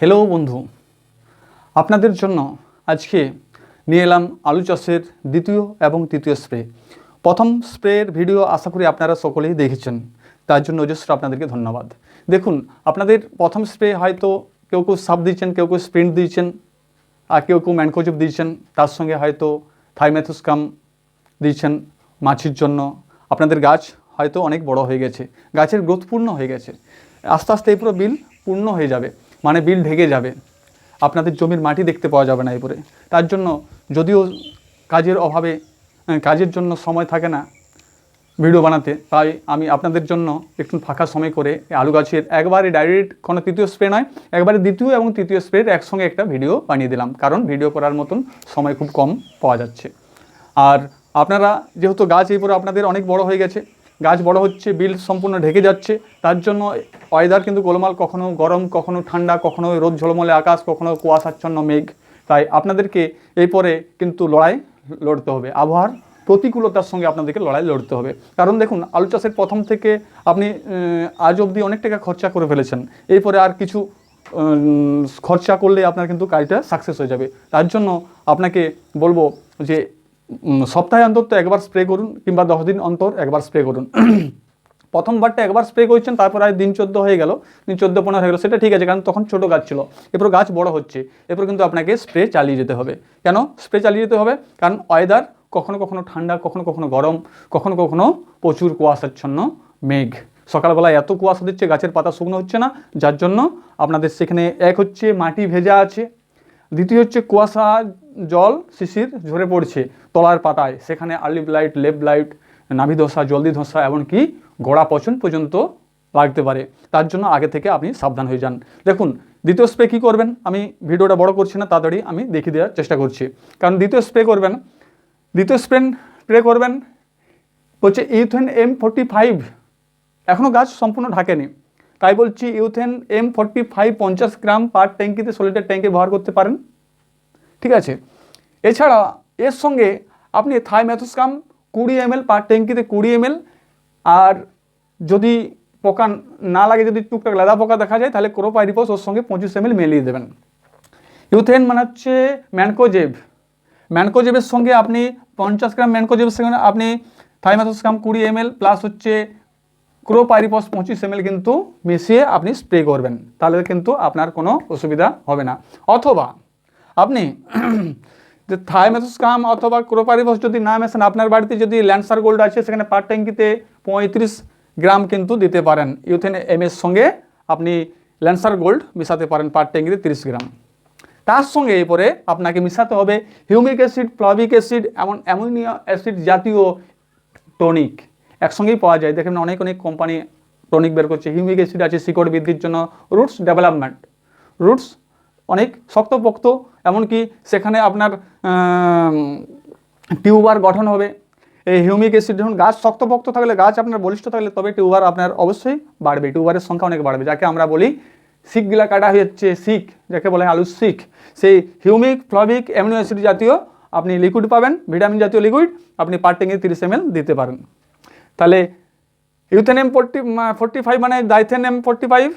Hello বন্ধু। আপনাদের জন্য আজকে নিয়ে এলাম আলু চাষের দ্বিতীয় এবং তৃতীয় স্প্রে। প্রথম স্প্রের ভিডিও আশা করি আপনারা সকলেই দেখেছেন। তার জন্য অজস্র আপনাদেরকে ধন্যবাদ। দেখুন, আপনাদের প্রথম স্প্রে হয়তো কেউ কেউ সাপ দিয়েছেন, কেউ কেউ স্প্রিন্ট দিয়েছেন, আর কেউ কেউ ম্যানকোজব দিয়েছেন। তার সঙ্গে হয়তো থাইমেথোসকাম দিয়েছেন মাছির জন্য। আপনাদের গাছ হয়তো অনেক বড় হয়ে গেছে। গাছের গ্রোথ পূর্ণ হয়ে গেছে। আস্তে আস্তে এই পুরো বিল পূর্ণ হয়ে যাবে। মানে বিল ঢেকে যাবে। আপনাদের জমির মাটি দেখতে পাওয়া যাবে না এরপরে তার জন্য যদিও কাজের অভাবে কাজের জন্য সময় থাকে না ভিডিও বানাতে, তাই আমি আপনাদের জন্য একটু ফাঁকা সময় করে আলু গাছের একবারে ডাইরেক্ট কোনো তৃতীয় স্প্রে নয়, একবারে দ্বিতীয় এবং তৃতীয় স্প্রের একসঙ্গে একটা ভিডিও বানিয়ে দিলাম। কারণ ভিডিও করার মতন সময় খুব কম পাওয়া যাচ্ছে। আর আপনারা যেহেতু গাছ এই পরে আপনাদের অনেক বড় হয়ে গেছে গাছ বড় হচ্ছে, বিল সম্পূর্ণ ঢেকে যাচ্ছে। তার জন্য ওয়েদার কিন্তু গোলমাল কখনো গরম, কখনো ঠান্ডা, কখনো রোদ ঝলমলে আকাশ, কখনো কুয়াশাচ্ছন্ন মেঘ। তাই আপনাদেরকে এই পরে কিন্তু লড়াই লড়তে হবে। আবহাওয়ার প্রতিকূলতার সঙ্গে আপনাদেরকে লড়াই লড়তে হবে। কারণ দেখুন, আলু চাষের প্রথম থেকে আপনি আজ অবধি অনেক টাকা খরচা করে ফেলেছেন। এরপরে আর কিছু খরচা করলে আপনার কিন্তু কাজটা সাকসেস হয়ে যাবে। তার জন্য আপনাকে বলব যে সপ্তাহে অন্তত একবার স্প্রে করুন কিংবা দশ দিন অন্তর একবার স্প্রে করুন। প্রথমবারটা একবার স্প্রে করছেন, তারপর আর দিন চোদ্দ হয়ে গেল, দিন চোদ্দ পনেরো হয়ে গেল, সেটা ঠিক আছে, কারণ তখন ছোটো গাছ ছিল। এরপর গাছ বড় হচ্ছে, এরপর কিন্তু আপনাকে স্প্রে চালিয়ে যেতে হবে। কেন? স্প্রে চালিয়ে যেতে হবে, কারণ ওয়েদার কখনো কখনো ঠান্ডা, কখনো কখনো গরম, কখনো কখনো প্রচুর কুয়াশাচ্ছন্ন মেঘ। সকালবেলায় এত কুয়াশা দিচ্ছে, গাছের পাতা শুকনো হচ্ছে না, যার জন্য আপনাদের সেখানে এক হচ্ছে মাটি ভেজা আছে দ্বিতীয় হচ্ছে কুয়াশা জল শিশির ঝরে পড়ছে তলার পাতায়। সেখানে আর্লি লাইট লেফট লাইট, নাভি ধসা, জলদি ধসা, এমনকি গোড়া পচন পর্যন্ত লাগতে পারে। তার জন্য আগে থেকে আপনি সাবধান হয়ে যান। দেখুন, দ্বিতীয় স্প্রে কী করবেন? আমি ভিডিওটা বড় করছি না, তাড়াতাড়ি আমি দেখিয়ে দেওয়ার চেষ্টা করছি। কারণ দ্বিতীয় স্প্রে করবেন, দ্বিতীয় স্প্রে স্প্রে করবেন হচ্ছে ইউথেন এম ফোর্টি ফাইভ। এখনও গাছ সম্পূর্ণ ঢাকেনি। তাই বলছি ইউথেন এম ফোর্টি ফাইভ পঞ্চাশ গ্রাম পার ট্যাঙ্কিতে সলিটার ট্যাঙ্কে ব্যবহার করতে পারেন। ঠিক আছে? এছাড়া এর সঙ্গে আপনি থাই থাইম্যাথোসকাম কুড়ি এমএল পার ট্যাঙ্কিতে কুড়ি এমএল আর যদি পোকা না লাগে, যদি টুকটাক লাদা পোকা দেখা যায়, তাহলে ক্রোপাইরিপস ওর সঙ্গে পঁচিশ এমএল মেলিয়ে দেবেন। ইউথেন মানে হচ্ছে ম্যানকোজেব। ম্যানকোজেবের সঙ্গে আপনি পঞ্চাশ গ্রাম ম্যানকোজেবের সঙ্গে আপনি থাইমাথোসকাম কুড়ি এমএল প্লাস হচ্ছে ক্রোপাইরিপস পঁচিশ এমএল কিন্তু মিশিয়ে আপনি স্প্রে করবেন। তাহলে কিন্তু আপনার কোনো অসুবিধা হবে না। অথবা আপনি যে থাইমেথোসকাম অথবা ক্রোপারিভস যদি না মেশান, আপনার বাড়িতে যদি ল্যান্সার গোল্ড আছে, সেখানে পার ট্যাঙ্কিতে পঁয়ত্রিশ গ্রাম কিন্তু দিতে পারেন। ইউথেন এম এর সঙ্গে আপনি ল্যান্সার গোল্ড মেশাতে পারেন পার ট্যাঙ্কিতে তিরিশ গ্রাম। তার সঙ্গে এরপরে আপনাকে মিশাতে হবে হিউমিক অ্যাসিড, ফ্লাভিক অ্যাসিড, এমন অ্যামোনিয়া অ্যাসিড জাতীয় টনিক। একসঙ্গেই পাওয়া যায়। দেখেন অনেক অনেক কোম্পানি টনিক বের করছে। হিউমিক অ্যাসিড আছে শিকড় বৃদ্ধির জন্য রুটস ডেভেলপমেন্ট রুটস অনেক শক্তপোক্ত, এমনকি সেখানে আপনার টিউবার গঠন হবে। এই হিউমিক অ্যাসিড যখন গাছ শক্তপোক্ত থাকলে, গাছ আপনার বলিষ্ঠ থাকলে, তবে টিউবার আপনার অবশ্যই বাড়বে। টিউবারের সংখ্যা অনেক বাড়বে। যাকে আমরা বলি শিকগুলা কাটা যাচ্ছে শিক, যাকে বলে আলু শিক। সেই হিউমিক ফ্লভিক অ্যামিনো অ্যাসিড জাতীয় আপনি লিকুইড পাবেন। ভিটামিন জাতীয় লিকুইড আপনি পার তিরিশ এম দিতে পারেন। তাহলে ইউথেনেম ফোর্টি ফোর্টি ফাইভ মানে ডাইথেনেম ফোর্টি ফাইভ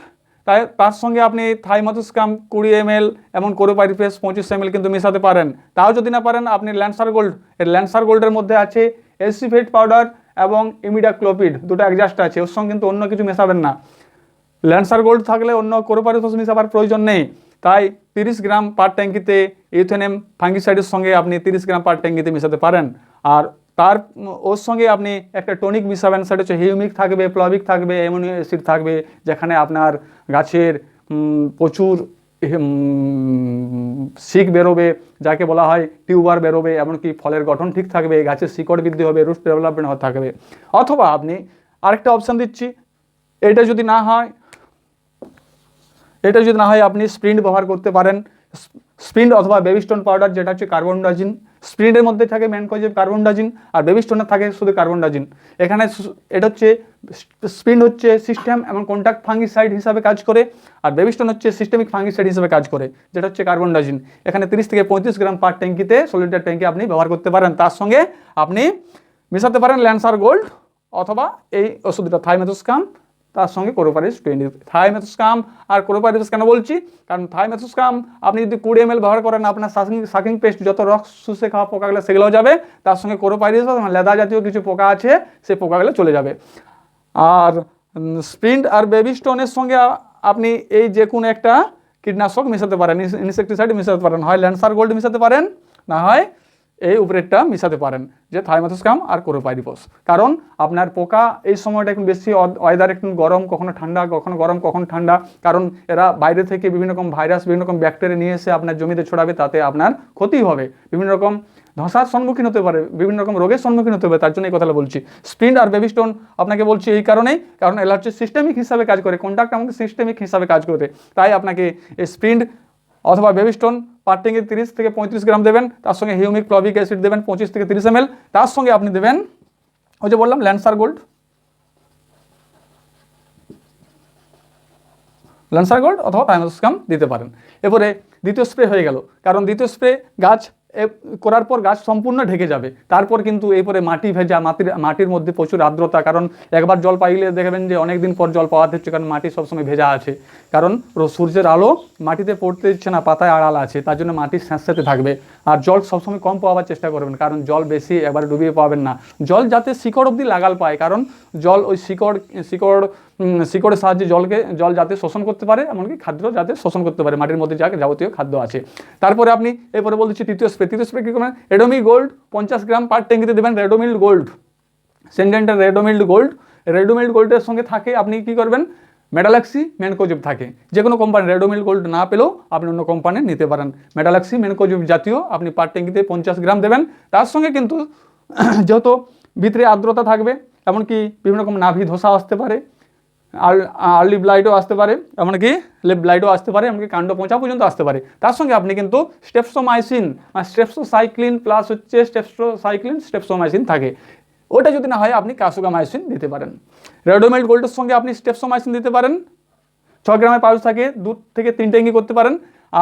তাই তার সঙ্গে আপনি থাই থাইমাথোসকাম কুড়ি এম এল এমন কোরোপাইরিফেস পঁচিশ এম এল কিন্তু মেশাতে পারেন। তাও যদি না পারেন, আপনি ল্যান্সার গোল্ড এর ল্যান্সার গোল্ডের মধ্যে আছে এসিফেট পাউডার এবং ইমিডাক্লোপিড দুটো অ্যাডজাস্ট আছে, ওর সঙ্গে কিন্তু অন্য কিছু মেশাবেন না। ল্যান্সার গোল্ড থাকলে অন্য কোরোপারিফস মেশাবার প্রয়োজন নেই। তাই তিরিশ গ্রাম পার ট্যাঙ্কিতে ইউথেনেম ফাঙ্গিসাইডের সঙ্গে আপনি তিরিশ গ্রাম পার ট্যাঙ্কিতে মেশাতে পারেন। আর তার ওর সঙ্গে আপনি একটা টনিক মিশাবেন, সেটা হচ্ছে হিউমিক থাকবে প্লাবিক থাকবে অ্যামোনিয়া অ্যাসিড থাকবে, যেখানে আপনার গাছের প্রচুর শিক বেরোবে, যাকে বলা হয় টিউবার বেরোবে, এমনকি ফলের গঠন ঠিক থাকবে, গাছের শিকড় বৃদ্ধি হবে রুট ডেভেলপমেন্ট থাকবে। অথবা আপনি আরেকটা অপশান দিচ্ছি, এটা যদি না হয়, এটা যদি না হয়, আপনি স্প্রিন্ট ব্যবহার করতে পারেন স্প্রিন্ট অথবা বেবিস্টোন পাউডার যেটা হচ্ছে কার্বন ডাজিন স্প্রিন্টের মধ্যে থাকে ম্যানকোজেব কার্বন ডাজিন আর বেবিস্টোনে থাকে শুধু কার্বন ডাজিন এখানে এটা হচ্ছে স্প্রিন্ট হচ্ছে সিস্টেম এবং কন্ট্যাক্ট ফাঙ্গিসাইড হিসাবে কাজ করে আর বেবিস্টোন হচ্ছে সিস্টেমিক ফাঙ্গিসাইড হিসাবে কাজ করে, যেটা হচ্ছে কার্বন ডাজিন এখানে তিরিশ থেকে পঁয়ত্রিশ গ্রাম পার ট্যাঙ্কিতে সলিটার ট্যাঙ্কি আপনি ব্যবহার করতে পারেন। তার সঙ্গে আপনি মেশাতে পারেন ল্যান্সার গোল্ড অথবা এই ওষুধটা থাইমেথোসকাম তার সঙ্গে কোরোপারিস টোয়েন্টি থাইমেথোস্কাম আর কোরোপারিস কেন বলছি? কারণ থাইমেথোস্কাম আপনি যদি কুড়ি এম ব্যবহার করেন, আপনার সাকিং সাকিং পেস্ট যত রস শুষে খাওয়া পোকাগুলো সেগুলোও যাবে, তার সঙ্গে কোরোপারিস লেদা জাতীয় কিছু পোকা আছে, সেই পোকাগুলো চলে যাবে। আর স্প্রিন্ট আর বেবি স্টোনের সঙ্গে আপনি এই যে কোনো একটা কীটনাশক মেশাতে পারেন ইনসেকটিসাইড মেশাতে পারেন, হয় ল্যান্সার গোল্ড মেশাতে পারেন, না হয় এই উপরেরটা মিশাতে পারেন যে থাইমাথোস্কাম আর কোরোপাইরিপস। কারণ আপনার পোকা এই সময়টা এখন বেশি ওয়েদার একটু গরম, কখনো ঠান্ডা, কখনো গরম, কখনো ঠান্ডা। কারণ এরা বাইরে থেকে বিভিন্ন রকম ভাইরাস, বিভিন্ন রকম ব্যাকটেরিয়া নিয়ে এসে আপনার জমিতে ছড়াবে, তাতে আপনার ক্ষতি হবে। বিভিন্ন রকম ধসার সম্মুখীন হতে পারে, বিভিন্ন রকম রোগের সম্মুখীন হতে হবে, তার জন্য এই কথাটা বলছি। স্প্রিন্ট আর বেবিস্টোন আপনাকে বলছি এই কারণেই, কারণ এলা হচ্ছে সিস্টেমিক হিসাবে কাজ করে কন্ট্যাক্ট আমাকে সিস্টেমিক হিসাবে কাজ করে তাই আপনাকে স্প্রিন্ট অথবা বেবিস্টোন পার টেঙ্গে তিরিশ থেকে পঁয়ত্রিশ গ্রাম দেবেন, তার সঙ্গে হিউমিক প্লবিক অ্যাসিড দেবেন পঁচিশ থেকে তিরিশ এম তার সঙ্গে আপনি দেবেন ওই যে বললাম ল্যান্সার গোল্ড। ল্যান্সার গোল্ড অথবা থাইমোস্কাম দিতে পারেন। এরপরে দ্বিতীয় স্প্রে হয়ে গেল। কারণ দ্বিতীয় স্প্রে গাছ করার পর গাছ সম্পূর্ণ ঢেকে যাবে। তারপর কিন্তু এরপরে মাটি ভেজা, মাটির মাটির মধ্যে প্রচুর আর্দ্রতা, কারণ একবার জল পাইলে দেখবেন যে অনেক দিন পর জল পাওয়া হচ্ছে, কারণ মাটি সবসময় ভেজা আছে। কারণ সূর্যের আলো মাটিতে পড়তে দিচ্ছে না, পাতায় আড়াল আছে, তার জন্য মাটি স্যাঁতস্যাঁতে থাকবে। আর জল সবসময় কম পাওয়ার চেষ্টা করবেন, কারণ জল বেশি একবার ডুবিয়ে পাবেন না। জল যাতে শিকড় অবধি লাগাল পায়, কারণ জল ওই শিকড় শিকড় শিকড়ের সাহায্যে জলকে, জল যাতে শোষণ করতে পারে, এমনকি খাদ্য যাতে শোষণ করতে পারে, মাটির মধ্যে যা যাবতীয় খাদ্য আছে। তারপরে আপনি এরপরে বলছি তৃতীয় স্প্রে তৃতীয় স্প্রে কী করবেন? রেডোমি গোল্ড পঞ্চাশ গ্রাম পার ট্যাঙ্কিতে দেবেন রেডোমিল্ড গোল্ড সেন্ডেন্টের রেডোমিল্ড গোল্ড রেডোমিল্ড গোল্ডের সঙ্গে থাকে, আপনি কি করবেন? মেডালাক্সি মেনকোজিব থাকে। যে কোনো কোম্পানি রেডোমিল গোল্ড না পেলেও আপনি অন্য কোম্পানির নিতে পারেন। মেডালাক্সি মেনকোজিব জাতীয়, আপনি পার ট্যাঙ্কিতে পঞ্চাশ গ্রাম দেবেন। তার সঙ্গে কিন্তু যেহেতু ভিতরে আর্দ্রতা থাকবে, এমনকি বিভিন্ন রকম নাভি ধসা আসতে পারে আর্লি ব্লাইটও আসতে পারে, এমনকি লেপ ব্লাইটও আসতে পারে, এমনকি কাণ্ড পৌঁছা পর্যন্ত আসতে পারে। তার সঙ্গে আপনি কিন্তু স্টেপসোমাইসিন স্টেপসোসাইক্লিন প্লাস হচ্ছে স্টেপসোসাইক্লিন স্টেপসোমাইসিন থাকে। ওটা যদি না হয়, আপনি কাসুগামাইসিন দিতে পারেন। রেডোমেড গোল্ডের সঙ্গে আপনি স্টেপসোমাইসিন দিতে পারেন। ছ গ্রামের পাউচ থাকে, দু থেকে তিন ট্যাঙ্কি করতে পারেন।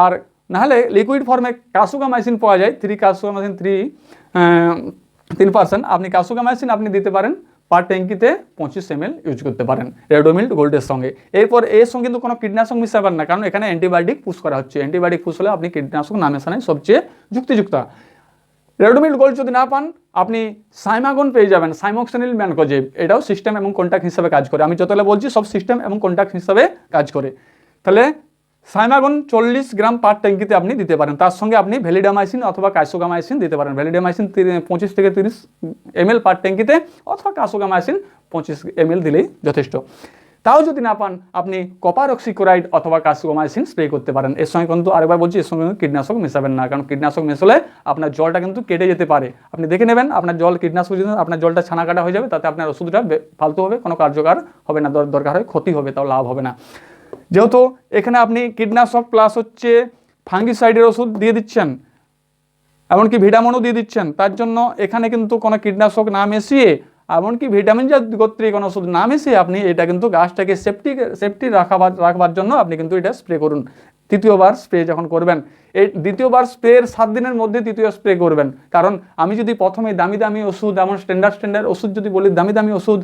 আর নাহলে লিকুইড ফর্মে কাসুগামাইসিন পাওয়া যায় থ্রি কাসুগামাইসিন থ্রি তিন পার্সেন্ট আপনি কাসুগামাইসিন আপনি দিতে পারেন। পার ট্যাঙ্কিতে পঁচিশ এম ইউজ করতে পারেন। রেডোমিল্ড গোল্ডের সঙ্গে। এরপর এর সঙ্গে কিন্তু কোনো কীটনাশক মিশাবেন না, কারণ এখানে অ্যান্টিবায়োটিক পুশ করা হচ্ছে। অ্যান্টিবায়োটিক পুশ হলে আপনি কীটনাশক না মেশানোই সবচেয়ে যুক্তিযুক্ত। রেডোমিল গোল্ড যদি না পান, আপনি সাইমাগন পেয়ে যাবেন। সাইমোক্সেনিল ম্যানকোজেব এটাও সিস্টেম এবং কন্ট্যাক্ট হিসাবে কাজ করে। আমি যতগুলো বলছি, সব সিস্টেম এবং কন্ট্যাক্ট হিসাবে কাজ করে। তাহলে সাইমাগন চল্লিশ গ্রাম পার ট্যাঙ্কিতে আপনি দিতে পারেন। তার সঙ্গে আপনি ভ্যালিডামাইসিন অথবা কাইসোগামাইসিন দিতে পারেন। ভ্যালিডামাইসিন পঁচিশ থেকে তিরিশ এম পার ট্যাঙ্কিতে অথবা কাইসোগামাইসিন পঁচিশ এম দিলেই যথেষ্ট। তাও যদি না পান, আপনি কপার অক্সিক্লোরাইড অথবা কাসুমাইসিন স্প্রে করতে পারেন। এর সঙ্গে কিন্তু আরেকবার বলছি, এর সঙ্গে কিন্তু কীটনাশক মেশাবেন না। কারণ কীটনাশক মেশালে আপনার জলটা কিন্তু কেটে যেতে পারে। আপনি দেখে নেবেন, আপনার জল কীটনাশক যদি, আপনার জলটা ছানা কাটা হয়ে যাবে, তাতে আপনার ওষুধটা ফালতু হবে, কোনো কার্যকর হবে না দরকার হয় ক্ষতি হবে, তাও লাভ হবে না। যেহেতু এখানে আপনি কীটনাশক প্লাস হচ্ছে ফাঙ্গিসাইডের ওষুধ দিয়ে দিচ্ছেন, এমনকি ভিটামিনও দিয়ে দিচ্ছেন, তার জন্য এখানে কিন্তু কোনো কীটনাশক না মিশিয়ে, এমনকি ভিটামিন গোত্রী কোনো ওষুধ না মিশিয়ে আপনি এটা কিন্তু গাছটাকে সেফটি সেফটি রাখাবার, রাখবার জন্য আপনি কিন্তু এটা স্প্রে করুন। তৃতীয়বার স্প্রে যখন করবেন, এই দ্বিতীয়বার স্প্রের সাত দিনের মধ্যে তৃতীয় স্প্রে করবেন। কারণ আমি যদি প্রথমে দামি দামি ওষুধ এমন স্ট্যান্ডার্ড স্ট্যান্ডার্ড ওষুধ যদি বলি, দামি দামি ওষুধ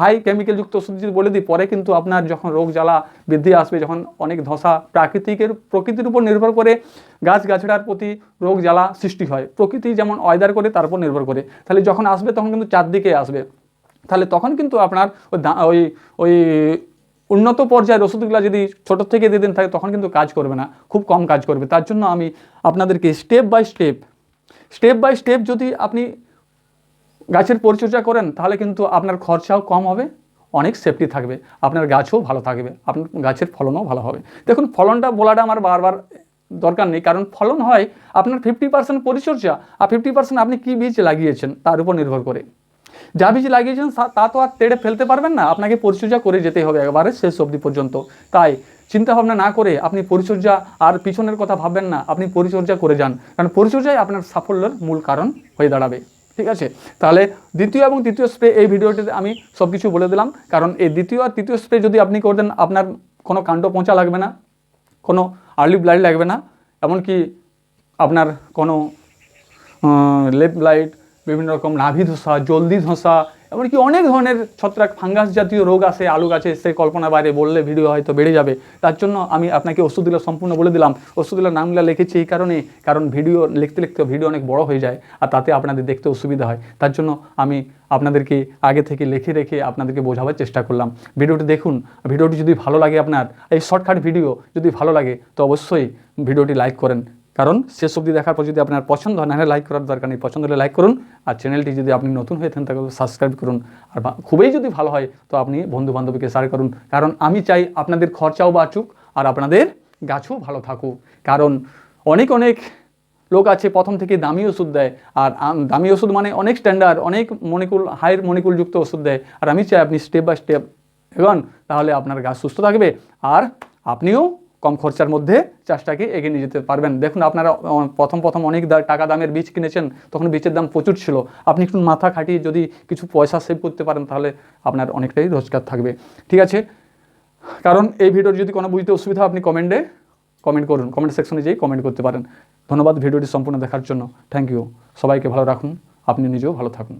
হাই কেমিক্যালযুক্ত ওষুধ যদি বলে দিই, পরে কিন্তু আপনার যখন রোগ জ্বালা বৃদ্ধি আসবে, যখন অনেক ধসা প্রাকৃতিকের প্রকৃতির উপর নির্ভর করে গাছ গাছড়ার প্রতি রোগ জ্বালা সৃষ্টি হয়। প্রকৃতি যেমন ওয়েদার করে, তার উপর নির্ভর করে। তাহলে যখন আসবে, তখন কিন্তু চারদিকে আসবে। তাহলে তখন কিন্তু আপনার ওই ওই উন্নত পর্যায়ের ওষুধগুলো যদি ছোটো থেকে দিয়ে দেন থাকে, তখন কিন্তু কাজ করবে না, খুব কম কাজ করবে। তার জন্য আমি আপনাদেরকে step by step step by step যদি আপনি গাছের পরিচর্যা করেন, তাহলে কিন্তু আপনার খরচাও কম হবে, অনেক সেফটি থাকবে, আপনার গাছও ভালো থাকবে, আপনার গাছের ফলনও ভালো হবে। দেখুন, ফলনটা বলাটা আমার বারবার দরকার নেই, কারণ ফলন হয় আপনার ফিফটি পার্সেন্ট পরিচর্যা, আর ফিফটি পার্সেন্ট আপনি কী বীজ লাগিয়েছেন, তার উপর নির্ভর করে। যা বীজ লাগিয়েছেন তা- তা আর তেড়ে ফেলতে পারবেন না। আপনাকে পরিচর্যা করে যেতে হবে একবারে শেষ অবধি পর্যন্ত। তাই চিন্তা ভাবনা না করে আপনি পরিচর্যা আর পিছনের কথা ভাববেন না, আপনি পরিচর্যা করে যান। কারণ পরিচর্যাই আপনার সাফল্যের মূল কারণ হয়ে দাঁড়াবে। ঠিক আছে? তাহলে দ্বিতীয় এবং তৃতীয় স্প্রে এই ভিডিওটিতে আমি সব কিছু বলে দিলাম। কারণ এই দ্বিতীয় আর তৃতীয় স্প্রে যদি আপনি করে দেন, আপনার কোনো কাণ্ড পৌঁছা লাগবে না, কোনো আর্লি ব্লাইট লাগবে না। এমনকি আপনার কোনো লেপ লাইট বিভিন্ন রকম নাভি ধসা, জলদি ধসা, এমনকি অনেক ধরনের ছত্রাক ফাঙ্গাস জাতীয় রোগ আসে আলু গাছে সে কল্পনা বাইরে বললে ভিডিও হয়তো বেড়ে যাবে। তার জন্য আমি আপনাকে ওষুধগুলো সম্পূর্ণ বলে দিলাম। ওষুধগুলোর নামগুলো লিখেছি এই কারণে, কারণ ভিডিও, লিখতে লিখতে ভিডিও অনেক বড় হয়ে যায়, আর তাতে আপনাদের দেখতে অসুবিধা হয়। তার জন্য আমি আপনাদেরকে আগে থেকে লিখে রেখে আপনাদেরকে বোঝাবার চেষ্টা করলাম। ভিডিওটি দেখুন। ভিডিওটি যদি ভালো লাগে আপনার, এই শর্টকাট ভিডিও যদি ভালো লাগে, তো অবশ্যই ভিডিওটি লাইক করেন। কারণ শেষ অবধি দেখার পর যদি আপনার পছন্দ হয় নাহলে লাইক করার দরকার নেই। পছন্দ হলে লাইক করুন আর চ্যানেলটি যদি আপনি নতুন হয়ে থাকেন, তাহলে সাবস্ক্রাইব করুন। আর খুবই যদি ভালো হয়, তো আপনি বন্ধু বান্ধবীকে শেয়ার করুন। কারণ আমি চাই আপনাদের খরচাও বাঁচুক আর আপনাদের গাছও ভালো থাকুক। কারণ অনেক অনেক লোক আছে, প্রথম থেকে দামি ওষুধ দেয়। আর দামি ওষুধ মানে অনেক স্ট্যান্ডার্ড অনেক মনিকুল হাইয়ের মনিকুলযুক্ত ওষুধ দেয়। আর আমি চাই আপনি স্টেপ বাই স্টেপ এগোন, তাহলে আপনার গাছ সুস্থ থাকবে। আর আপনিও কম খরচার মধ্যে চাষটাকে এগিয়ে নিয়ে যেতে পারবেন। দেখুন, আপনারা প্রথম প্রথম অনেক টাকা দামের বীজ কিনেছেন, তখন বীজের দাম প্রচুর ছিল। আপনি একটু মাথা খাটিয়ে যদি কিছু পয়সা সেভ করতে পারেন, তাহলে আপনার অনেকটাই রোজগার থাকবে। ঠিক আছে? কারণ এই ভিডিওর যদি কোনো বুঝতে অসুবিধা আপনি কমেন্টে কমেন্ট করুন। কমেন্ট সেকশনে যেয়ে কমেন্ট করতে পারেন। ধন্যবাদ ভিডিওটি সম্পূর্ণ দেখার জন্য। থ্যাংক ইউ সবাইকে ভালো রাখুন। আপনি নিজেও ভালো থাকুন।